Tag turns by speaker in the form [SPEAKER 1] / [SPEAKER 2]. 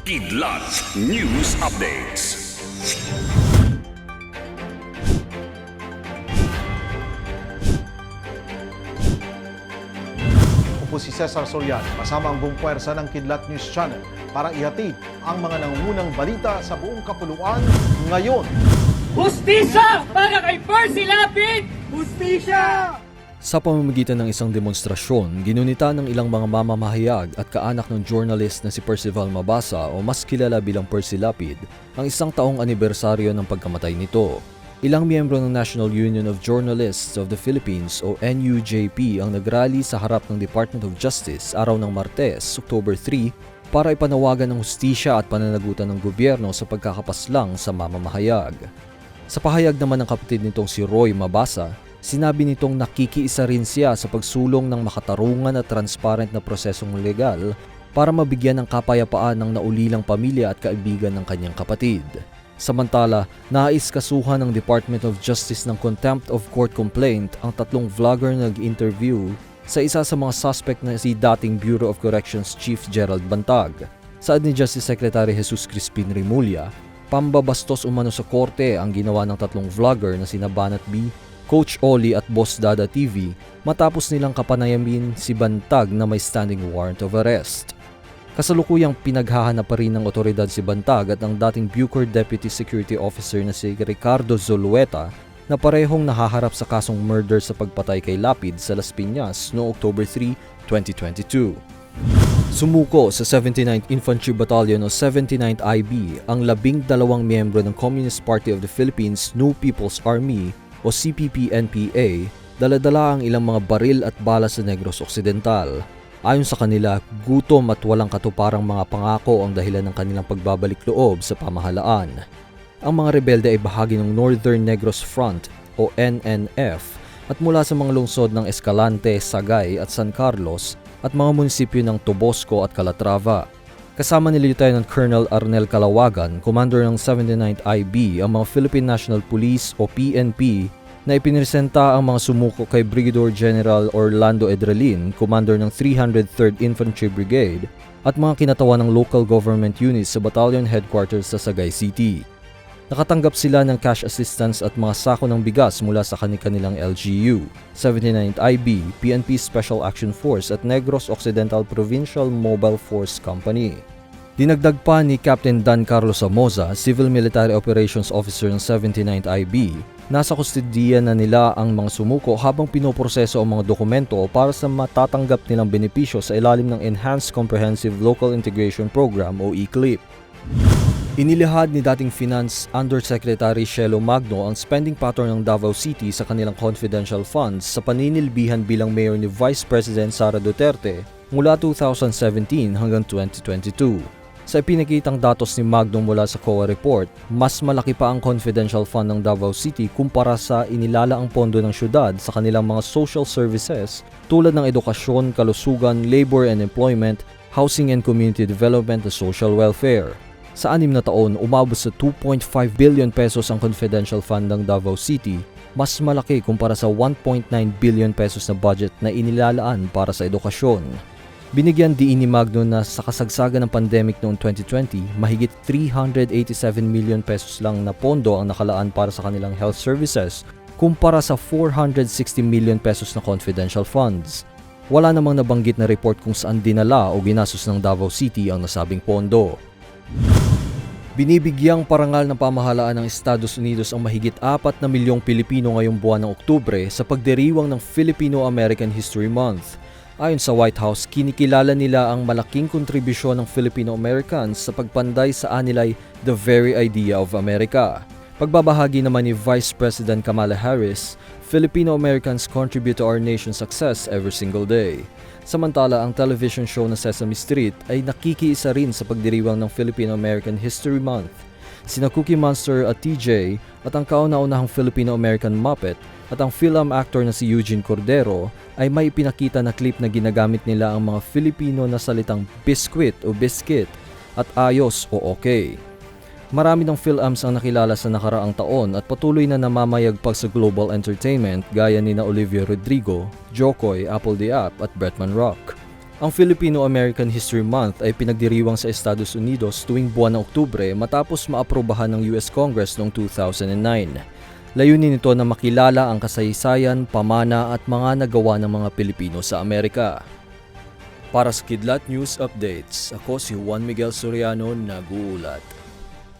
[SPEAKER 1] Kidlat News Updates.
[SPEAKER 2] Ako po si Cesar Soriano, kasama ang buong puwersa ng Kidlat News Channel para ihatid ang mga nangungunang balita sa buong kapuluan ngayon.
[SPEAKER 3] Hustisya para kay Percy Lapid! Hustisya!
[SPEAKER 4] Sa pamamagitan ng isang demonstrasyon, ginunita ng ilang mga mamamahayag at kaanak ng journalist na si Percival Mabasa o mas kilala bilang Percy Lapid, ang isang taong anibersaryo ng pagkamatay nito. Ilang miyembro ng National Union of Journalists of the Philippines o NUJP ang nagrally sa harap ng Department of Justice araw ng Martes, October 3, para ipanawagan ng hustisya at pananagutan ng gobyerno sa pagkakapaslang sa mamamahayag. Sa pahayag naman ng kapatid nitong si Roy Mabasa, sinabi nitong nakikiisa rin siya sa pagsulong ng makatarungan at transparent na prosesong legal para mabigyan ng kapayapaan ng naulilang pamilya at kaibigan ng kanyang kapatid. Samantala, nais kasuhan ng Department of Justice ng contempt of court complaint ang tatlong vlogger na nag-interview sa isa sa mga suspect na si dating Bureau of Corrections Chief Gerald Bantag. Saad ni Justice Secretary Jesus Crispin Rimulya, pambabastos umano sa korte ang ginawa ng tatlong vlogger na sina Banat B, Coach Oli at Boss Dada TV matapos nilang kapanayamin si Bantag na may standing warrant of arrest. Kasalukuyang pinaghahanap pa rin ng otoridad si Bantag at ang dating Bucor Deputy Security Officer na si Ricardo Zulueta na parehong nahaharap sa kasong murder sa pagpatay kay Lapid sa Las Piñas noong October 3, 2022. Sumuko sa 79th Infantry Battalion o 79th IB ang labing dalawang miyembro ng Communist Party of the Philippines New People's Army o CPP-NPA daladala ang ilang mga baril at bala sa Negros Occidental. Ayon sa kanila, gutom at walang katuparang mga pangako ang dahilan ng kanilang pagbabalik loob sa pamahalaan. Ang mga rebelde ay bahagi ng Northern Negros Front o NNF at mula sa mga lungsod ng Escalante, Sagay at San Carlos at mga munisipyo ng Tobosco at Calatrava. Kasama ni Lieutenant Colonel Arnel Calawagan, commander ng 79th IB, ang mga Philippine National Police o PNP na ipiniresenta ang mga sumuko kay Brigadier General Orlando Edralin, commander ng 303rd Infantry Brigade, at mga kinatawan ng local government units sa battalion headquarters sa Sagay City. Nakatanggap sila ng cash assistance at mga sako ng bigas mula sa kanilang LGU, 79th IB, PNP Special Action Force at Negros Occidental Provincial Mobile Force Company. Dinagdag pa ni Captain Dan Carlos Samoza, Civil Military Operations Officer ng 79th IB, nasa kustodiya na nila ang mga sumuko habang pinoproseso ang mga dokumento para sa matatanggap nilang benepisyo sa ilalim ng Enhanced Comprehensive Local Integration Program o ECLIP. Inilihad ni dating Finance Undersecretary Shelo Magno ang spending pattern ng Davao City sa kanilang confidential funds sa paninilbihan bilang mayor ni Vice President Sara Duterte mula 2017 hanggang 2022. Sa ipinakitang datos ni Magno mula sa COA report, mas malaki pa ang confidential fund ng Davao City kumpara sa inilala ang pondo ng syudad sa kanilang mga social services tulad ng edukasyon, kalusugan, labor and employment, housing and community development at social welfare. Sa anim na taon, umabot sa 2.5 billion pesos ang confidential fund ng Davao City, mas malaki kumpara sa 1.9 billion pesos na budget na inilalaan para sa edukasyon. Binigyan diin ni Magno na sa kasagsagan ng pandemic noong 2020, mahigit 387 million pesos lang na pondo ang nakalaan para sa kanilang health services kumpara sa 460 million pesos na confidential funds. Wala namang nabanggit na report kung saan dinala o ginastos ng Davao City ang nasabing pondo. Binibigyang parangal ng pamahalaan ng Estados Unidos ang mahigit 4 na milyong Pilipino ngayong buwan ng Oktubre sa pagdiriwang ng Filipino-American History Month. Ayon sa White House, kinikilala nila ang malaking kontribusyon ng Filipino-Americans sa pagpanday sa anilay the very idea of America. Pagbabahagi naman ni Vice President Kamala Harris, Filipino-Americans contribute to our nation's success every single day. Samantala, ang television show na Sesame Street ay nakikiisa rin sa pagdiriwang ng Filipino-American History Month. Sina Cookie Monster at TJ at ang kauna-unahang Filipino-American Muppet at ang film actor na si Eugene Cordero ay may pinakita na clip na ginagamit nila ang mga Filipino na salitang biscuit o biscuit at ayos o okay. Marami ng Philams ang nakilala sa nakaraang taon at patuloy na namamayagpag sa global entertainment gaya ni na Olivia Rodrigo, Jokoy, Apple App at Bretman Rock. Ang Filipino-American History Month ay pinagdiriwang sa Estados Unidos tuwing buwan ng Oktubre matapos maaprobahan ng US Congress noong 2009. Layunin nito na makilala ang kasaysayan, pamana at mga nagawa ng mga Pilipino sa Amerika. Para sa Kidlat News Updates, ako si Juan Miguel Soriano, nag-uulat.